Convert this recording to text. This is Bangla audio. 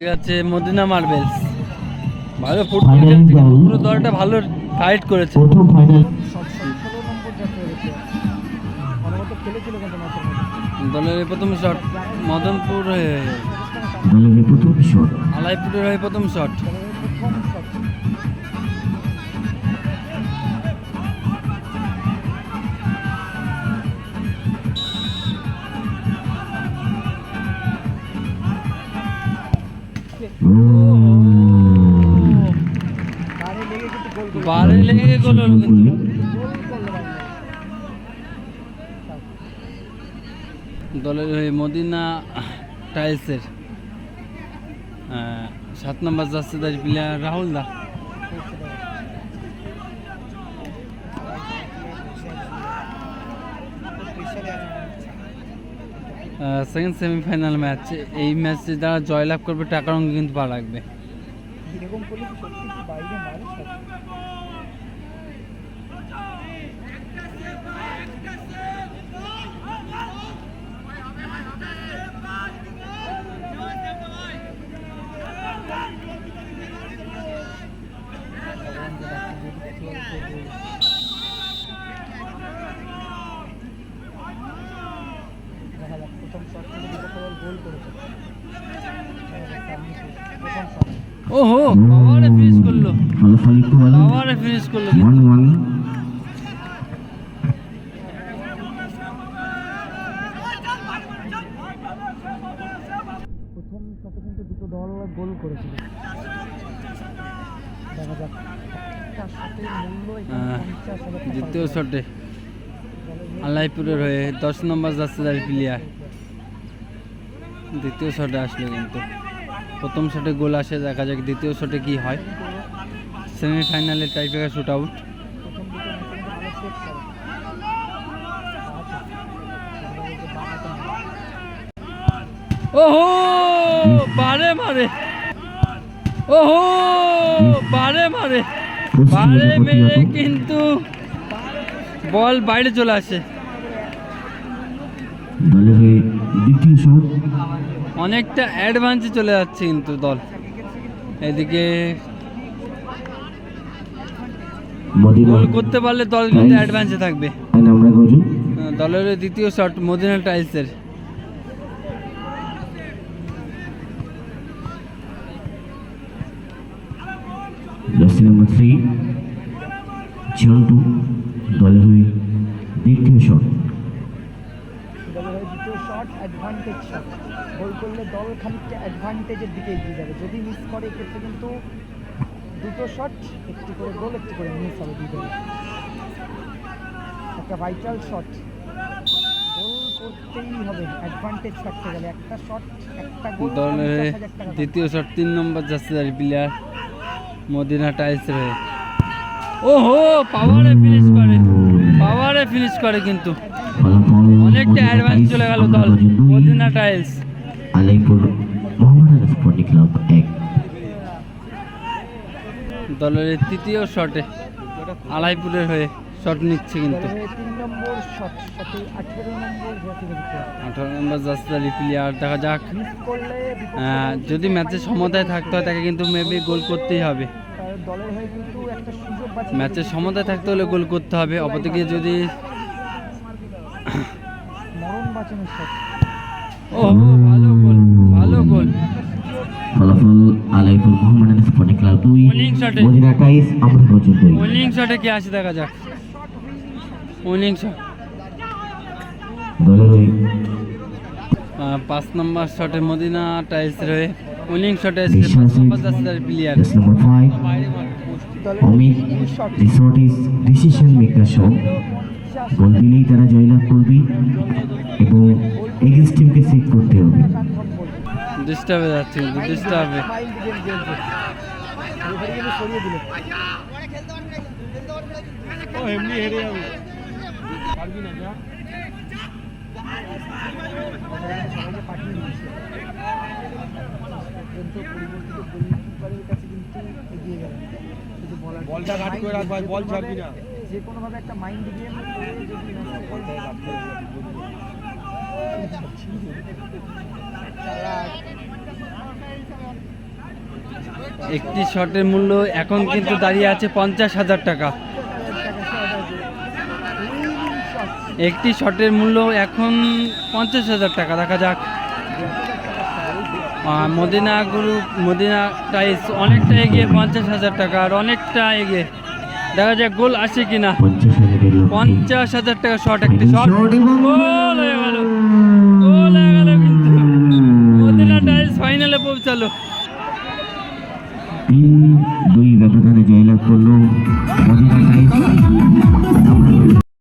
ঠিক আছে মদিনা মার্বেলস। ভালো ফুটবল পুরো দলটা ভালো ফাইট করেছে। প্রথম ফাইনাল দলের প্রথম শট মদনপুর হয়ে দলের প্রথম শট আলাইপুরের হয়ে প্রথম শট বারে লেগে গোল কিন্তু। দলের হয়ে মদিনা টাইলসের সাত নম্বর যাচ্ছে তার player Rahul da. Second semifinal match এই ম্যাচে যারা জয়লাভ করবে, টাকার অঙ্ক কিন্তু পা লাগবে এরকম করলে বাইরে মারে সব দেখা যাক প্রথম শট থেকে বিপক্ষ দল গোল করেছে দেখা যাক সামনে কি। প্রথম শট ওহো পাওয়ারে ফিনিশ করল পাওয়ারে ফিনিশ করল। ওয়ান ওয়ান প্রথম শটে কিন্তু দুটো দল গোল করেছিল দেখা যাক দ্বিতীয় শটে পারে। আলাইপুরের হয়ে দশ নম্বর যাচ্ছে প্লেয়ার দ্বিতীয় শটে আসলো কিন্তু। প্রথম শটে গোল আসে, দেখা যাক দ্বিতীয় শটে কি হয়। সেমিফাইনালে টাইপের শুট আউট। ওহো! বারে মারে। ওহো! বারে মারে। বারে মেরে কিন্তু বল বাইরে চলে আসে। দ্বিতীয় শট। অনেকটা অ্যাডভান্সে চলে যাচ্ছে কিন্তু দল। এদিকে গোল করতে পারলে দল কিন্তু অ্যাডভান্সে থাকবে। আহ, দলের দ্বিতীয় শট মদিনা টাইলসের জার্সি নাম্বার থ্রি ঝন্টু দলের হয়ে দ্বিতীয় শট দলের হয়ে দ্বিতীয় শট অ্যাডভান্টেজ শট গোল করলে দল খানিকটা অ্যাডভান্টেজের দিকে এগিয়ে যাবে। যদি মিস করে এক্ষেত্রে কিন্তু দুটো শট একটি করে গোল একটি করে মিস হবে দলে একটা ভাইটাল শট গোল করতেই হবে অ্যাডভান্টেজ থাকতে গেলে। একটা শট একটা গোল। দ্বিতীয় শট তিন নম্বর যাচ্ছে তার প্লেয়ার মদিনা টাইলসের হয়ে ওহো পাওয়ারে ফিনিশ করে। পাওয়ারে ফিনিশ করে কিন্তু। অনেকটা অ্যাডভান্স চলে গেল দল Madina Tiles Alaipur Mohammedan Sporting Club এক। দলের তৃতীয় শটে আলাইপুরের হয়ে শট নিচ্ছে কিন্তু। দলের তিন নম্বর শট শটে আঠেরো নম্বর তার প্লেয়ার দেখা যাক যদি ম্যাচে সমতায় থাকতে হয় তাকে কিন্তু মেবি গোল করতেই হবে। তার দলের হয়ে কিন্তু একটা সুযোগ পাচ্ছে ম্যাচে সমতায় থাকতে হলে গোল করতে হবে অপরদিকে যদি মরণ বাঁচানোর শট ও ভালো গোল ভালো গোল। ফলাফল আলাইপুর মোহাম্মদান স্পোর্টিং ক্লাব দুই মদিনা টাইস আমরা দুই উইনিং শটে কে আসে দেখা যাক। উইনিং শট দলের পাঁচ নম্বর শটে মদিনা টাইলস রয়ে উইনিং শটে এসেছে পাঁচ number player five Amit is decision maker so goal দিলেই তারা জয়লাভ করবে এবং এগেন্স্ট টিমকে সেভ করতে হবে। ডিস্টার্বে যাচ্ছে ডিস্টার্বে এমনি হেরে যাবে। পারবি না যা পাঠিয়ে দিয়েছে পরিবর্তিত গোলকিপারের কাছে কিন্তু এগিয়ে গেল কিছু বলার বলটা ঘাট করে রাখ ভাই, বল ছাড়বি না। যে কোনোভাবে একটা মাইন্ড গেম করে যদি নষ্ট করে একটি শটের মূল্য এখন কিন্তু দাঁড়িয়ে আছে পঞ্চাশ হাজার টাকা। একটি শটের মূল্য এখন পঞ্চাশ হাজার টাকা দেখা যাক। মদিনা গ্রুপ মদিনা টাইস অনেকটা এগিয়ে, পঞ্চাশ হাজার টাকা, আর অনেকটা এগিয়ে। দেখা যাক গোল আসে কিনা। পঞ্চাশ হাজার টাকা শট একটি শট গোল হয়ে গেল। গোল হয়ে গেল মদিনা টাইস ফাইনালে পৌঁছালো। দুই ব্যবধানে জয়লাভ করল। Medina Times